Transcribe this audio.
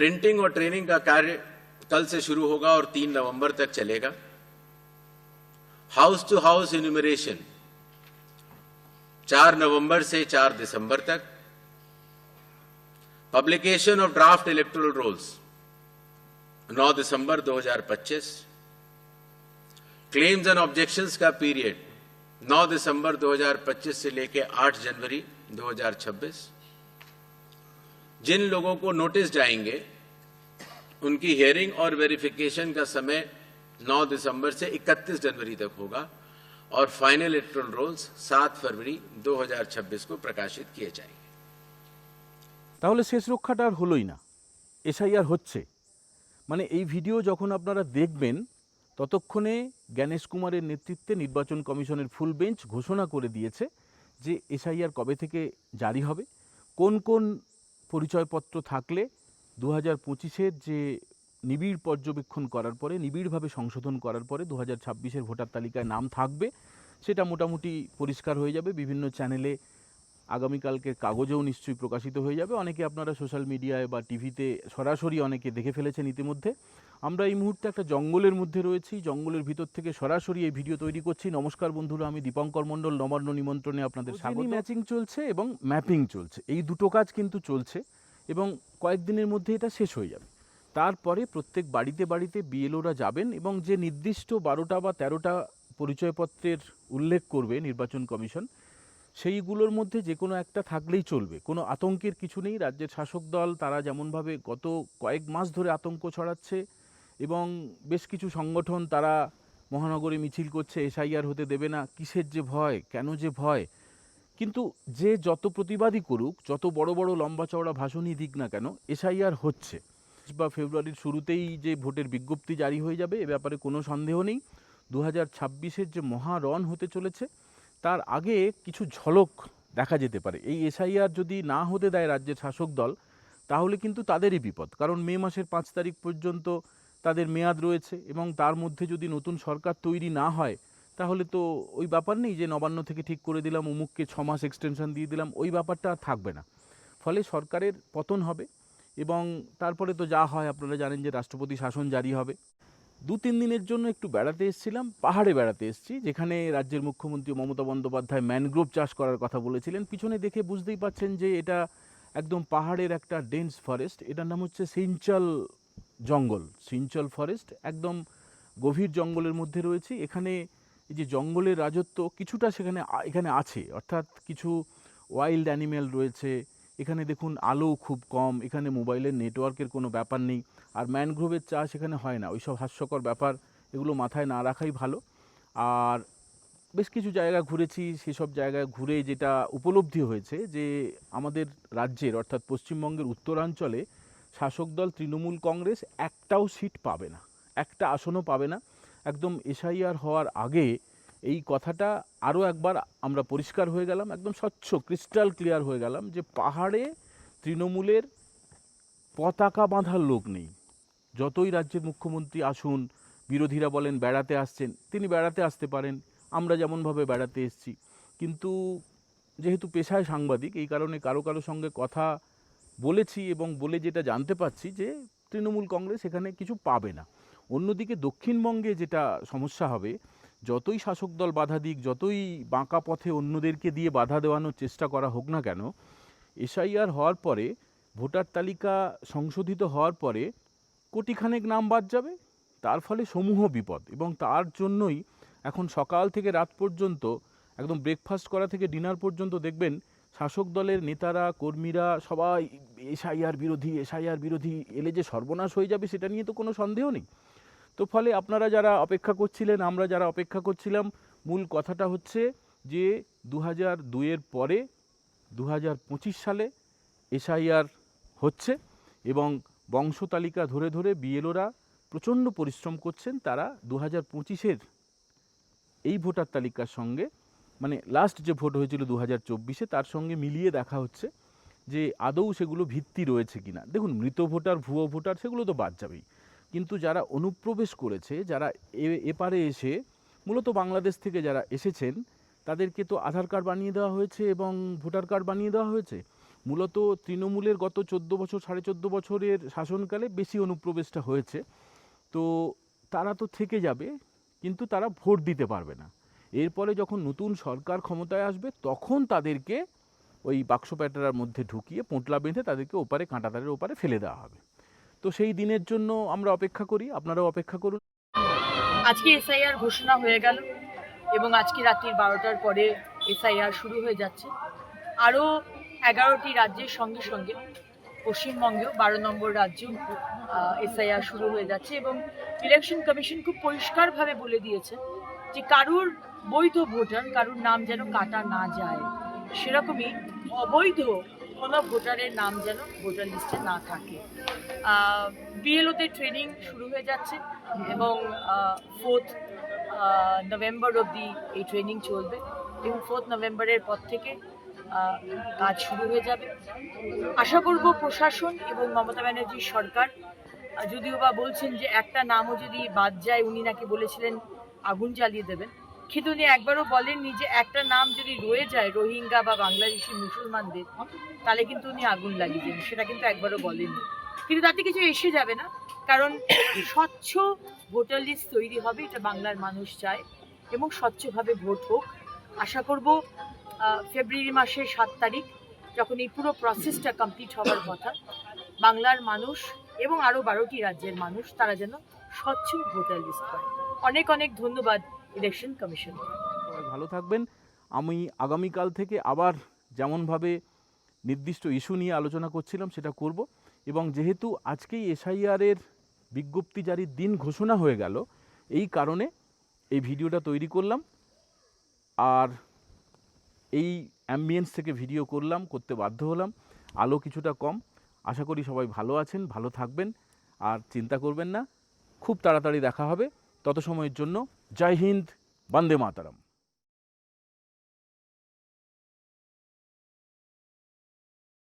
Printing और training का कार्य कल से शुरू होगा और तीन नवंबर तक चलेगा। हाउस टू हाउस इन्यूमरेशन चार नवंबर से चार दिसंबर तक। Publication of draft electoral rolls 9 December 2025 claims and objections का पीरियड 9 दिसंबर 2025 से लेकर 8 जनवरी 2026 जिन लोगों को नोटिस जाएंगे उनकी हियरिंग और वेरिफिकेशन का समय 9 दिसंबर से 31 जनवरी तक होगा और फाइनल इलेक्ट्रल रोल्स 7 फरवरी 2026 को प्रकाशित किए जाएंगे তাহলে শেষ রক্ষাটা আর হলোই না এসআইআর হচ্ছে মানে এই ভিডিও যখন আপনারা দেখবেন ততক্ষণে জ্ঞানেশ কুমারের নেতৃত্বে নির্বাচন কমিশনের ফুল বেঞ্চ ঘোষণা করে দিয়েছে যে এসআইআর কবে থেকে জারি হবে কোন কোন পরিচয়পত্র থাকলে দু হাজার পঁচিশের যে নিবিড় পর্যবেক্ষণ করার পরে, নিবিড়ভাবে সংশোধন করার পরে দু হাজার ছাব্বিশের ভোটার তালিকায় নাম থাকবে, সেটা মোটামুটি পরিষ্কার হয়ে যাবে। বিভিন্ন চ্যানেলে আগামীকালকে কাগজেও নিশ্চয়ই প্রকাশিত হয়ে যাবে। অনেকে আপনারা সোশ্যাল মিডিয়ায় বা টিভিতে সরাসরি অনেকে দেখে ফেলেছেন ইতিমধ্যে। আমরা এই মুহূর্তে একটা জঙ্গলের মধ্যে রয়েছি। জঙ্গলের ভিতর থেকে সরাসরি এই ভিডিও তৈরি করছি। নমস্কার বন্ধুরা আমি দীপঙ্কর মণ্ডল। নবান্ন নিমন্ত্রণে আপনাদের স্বাগত। ম্যাচিং চলছে এবং ম্যাপিং চলছে। এই দুটো কাজ কিন্তু চলছে এবং কয়েকদিনের মধ্যে এটা শেষ হয়ে যাবে। তারপরে প্রত্যেক বাড়িতে বাড়িতে বিএলওরা যাবেন এবং যে নির্দিষ্ট বারোটা বা তেরোটা পরিচয়পত্রের উল্লেখ করবে নির্বাচন কমিশন সেইগুলোর মধ্যে যে কোনো একটা থাকলেই চলবে। কোনো আতঙ্কের কিছু নেই। রাজ্যের শাসক দল, তারা যেমনভাবে গত কয়েক মাস ধরে আতঙ্ক ছড়াচ্ছে এবং বেশ কিছু সংগঠন তারা মহানগরে মিছিল করছে, এসআইআর হতে দেবে না। কিসের যে ভয়? কেন যে ভয়? কিন্তু যে যত প্রতিবাদই করুক, যত বড় বড় লম্বা চওড়া ভাষণই দিক না কেন, এসআইআর হচ্ছে। বা ফেব্রুয়ারির শুরুতেই যে ভোটের বিজ্ঞপ্তি জারি হয়ে যাবে, এ ব্যাপারে কোনো সন্দেহ নেই। দু হাজার যে মহারণ হতে চলেছে তার আগে কিছু ঝলক দেখা যেতে পারে। এই এসআইআর যদি না হতে দেয় রাজ্যের শাসক দল, তাহলে কিন্তু তাদেরই বিপদ। কারণ মে মাসের পাঁচ তারিখ পর্যন্ত তাদের মেয়াদ রয়েছে এবং তার মধ্যে যদি নতুন সরকার তৈরি না হয়, তাহলে তো ওই ব্যাপার নেই যে নবান্ন থেকে ঠিক করে দিলাম, অমুককে ছ মাস এক্সটেনশন দিয়ে দিলাম, ওই ব্যাপারটা আর থাকবে না। ফলে সরকারের পতন হবে এবং তারপরে তো যা হয়, আপনারা জানেন যে রাষ্ট্রপতি শাসন জারি হবে। দু তিন দিনের জন্য একটু বেড়াতে এসেছিলাম, পাহাড়ে বেড়াতে এসেছি, যেখানে রাজ্যের মুখ্যমন্ত্রী মমতা বন্দ্যোপাধ্যায় ম্যানগ্রোভ চাষ করার কথা বলেছিলেন। পিছনে দেখে বুঝতেই পাচ্ছেন যে এটা একদম পাহাড়ের একটা ডেন্স ফরেস্ট এটার নাম হচ্ছে সিঞ্চল জঙ্গল। সিঞ্চল ফরেস্ট একদম গভীর জঙ্গলের মধ্যে রয়েছে। এখানে এই যে জঙ্গলের রাজত্ব কিছুটা সেখানে এখানে আছে, অর্থাৎ কিছু ওয়াইল্ড অ্যানিম্যাল রয়েছে এখানে দেখুন আলো খুব কম, এখানে মোবাইলের নেটওয়ার্কের কোনো ব্যাপার নেই, আর ম্যানগ্রোভের চাষ এখানে হয় না, ওইসব হাস্যকর ব্যাপার এগুলো মাথায় না রাখাই ভালো। আর বেশ কিছু জায়গা ঘুরেছি, সেসব জায়গায় ঘুরে যেটা উপলব্ধি হয়েছে যে আমাদের রাজ্যের অর্থাৎ পশ্চিমবঙ্গের উত্তরাঞ্চলে শাসক দল তৃণমূল কংগ্রেস একটাও সিট পাবে না, একটা আসনও পাবে না। একদম এসআইআর হওয়ার আগে এই কথাটা আরও একবার আমরা পরিষ্কার হয়ে গেলাম, একদম স্বচ্ছ, ক্রিস্টাল ক্লিয়ার হয়ে গেলাম যে পাহাড়ে তৃণমূলের পতাকা বাঁধার লোক নেই। যতই রাজ্যের মুখ্যমন্ত্রী আসুন, বিরোধীরা বলেন বেড়াতে আসছেন, তিনি বেড়াতে আসতে পারেন, আমরা যেমনভাবে বেড়াতে এসছি। কিন্তু যেহেতু পেশায় সাংবাদিক, এই কারণে কারও কারও সঙ্গে কথা বলেছি এবং বলে যেটা জানতে পারছি যে তৃণমূল কংগ্রেস এখানে কিছু পাবে না। অন্যদিকে দক্ষিণবঙ্গে যেটা সমস্যা হবে যতই শাসক দল বাধা দিক, যতই বাঁকা পথে অন্যদেরকে দিয়ে বাধা দেওয়ানোর চেষ্টা করা হোক না কেন, এসআইআর হওয়ার পরে, ভোটার তালিকা সংশোধিত হওয়ার পরে কোটিখানেক নাম বাদ যাবে। তার ফলে সমূহ বিপদ এবং তার জন্যই এখন সকাল থেকে রাত পর্যন্ত, একদম ব্রেকফাস্ট করা থেকে ডিনার পর্যন্ত দেখবেন শাসক দলের নেতারা, কর্মীরা সবাই এসআইআর বিরোধী এসআইআর বিরোধী, এলে যে সর্বনাশ হয়ে যাবে সেটা নিয়ে তো কোনো সন্দেহ নেই। তো ফলে আপনারা যারা অপেক্ষা করছিলেন, আমরা যারা অপেক্ষা করছিলাম, মূল কথাটা হচ্ছে যে দু হাজার দুইয়ের পরে দু হাজার পঁচিশ সালে এসআইআর হচ্ছে এবং বংশতালিকা ধরে ধরে বিএলওরা প্রচণ্ড পরিশ্রম করছেন, তারা দু হাজার পঁচিশের এই ভোটার তালিকার সঙ্গে মানে লাস্ট যে ভোট হয়েছিল দু হাজার চব্বিশে, তার সঙ্গে মিলিয়ে দেখা হচ্ছে যে আদৌ সেগুলো ভিত্তি রয়েছে কিনা। দেখুন, মৃত ভোটার, ভুয়ো ভোটার, সেগুলো তো বাদ যাবেই। কিন্তু যারা অনুপ্রবেশ করেছে, যারা এপারে এসে, মূলত বাংলাদেশ থেকে যারা এসেছেন, তাদেরকে তো আধার কার্ড বানিয়ে দেওয়া হয়েছে এবং ভোটার কার্ড বানিয়ে দেওয়া হয়েছে। মূলত তৃণমূলের গত চোদ্দ বছর, সাড়ে চোদ্দ বছরের শাসনকালে বেশি অনুপ্রবেশটা হয়েছে। তো তারা তো থেকে যাবে, কিন্তু তারা ভোট দিতে পারবে না। এরপরে যখন নতুন সরকার ক্ষমতায় আসবে, তখন তাদেরকে ওই বাক্স প্যাটারার মধ্যে ঢুকিয়ে পোঁটলা বেঁধে তাদেরকে ওপারে, কাঁটাতারের ওপারে ফেলে দেওয়া হবে। তো সেই দিনের জন্য আমরা অপেক্ষা করি, আপনারাও অপেক্ষা করুন। আজকে এসআইআর ঘোষণা হয়ে গেল এবং আজকে রাত্রির বারোটার পরে এসআইআর শুরু হয়ে যাচ্ছে। আরও এগারোটি রাজ্যের সঙ্গে সঙ্গে পশ্চিমবঙ্গেও বারো নম্বর রাজ্য এসআইআর শুরু হয়ে যাচ্ছে এবং ইলেকশন কমিশন খুব পরিষ্কারভাবে বলে দিয়েছে যে কারুর বৈধ ভোটার, কারুর নাম যেন কাটা না যায়, সেরকমই অবৈধ কোনো ভোটারের নাম যেন ভোটার লিস্টে না থাকে। বিএলওতে ট্রেনিং শুরু হয়ে যাচ্ছে এবং ফোর্থ নভেম্বর অবধি এই ট্রেনিং চলবে। এবং ফোর্থ নভেম্বরের পর থেকে কাজ শুরু হয়ে যাবে। আশা করব প্রশাসন এবং মমতা ব্যানার্জির সরকার, যদিও বা বলছেন যে একটা নামও যদি বাদ যায়, উনি নাকি বলেছিলেন আগুন জ্বালিয়ে দেবেন। কিন্তু উনি একবারও বলেননি যে একটা নাম যদি রয়ে যায় রোহিঙ্গা বা বাংলাদেশি মুসলমানদের, তাহলে কিন্তু উনি আগুন লাগিয়ে দেবেন সেটা কিন্তু একবারও বলেননি। কিন্তু তাতে কিছু এসে যাবে না, কারণ স্বচ্ছ ভোটার লিস্ট তৈরি হবে, এটা বাংলার মানুষ চায়, এবং স্বচ্ছভাবে ভোট হোক। আশা করব ফেব্রুয়ারি মাসের সাত তারিখ, যখন এই পুরো প্রসেসটা কমপ্লিট হওয়ার কথা, বাংলার মানুষ এবং আরও বারোটি রাজ্যের মানুষ, তারা যেন স্বচ্ছ ভোটার লিস্ট পায়। অনেক অনেক ধন্যবাদ। ইলেকশন কমিশন সবাই ভালো থাকবেন। আমি আগামীকাল থেকে আবার যেমনভাবে নির্দিষ্ট ইস্যু নিয়ে আলোচনা করছিলাম, সেটা করব। এবং যেহেতু আজকেই এসআইআরের বিজ্ঞপ্তি জারির দিন ঘোষণা হয়ে গেল, এই কারণে এই ভিডিওটা তৈরি করলাম। আর এই অ্যাম্বিয়েন্স থেকে ভিডিও করলাম, করতে বাধ্য হলাম। আলো কিছুটা কম। আশা করি সবাই ভালো আছেন, ভালো থাকবেন। আর চিন্তা করবেন না, খুব তাড়াতাড়ি দেখা হবে। তত সময়ের জন্য जय हिंद वंदे मातरम।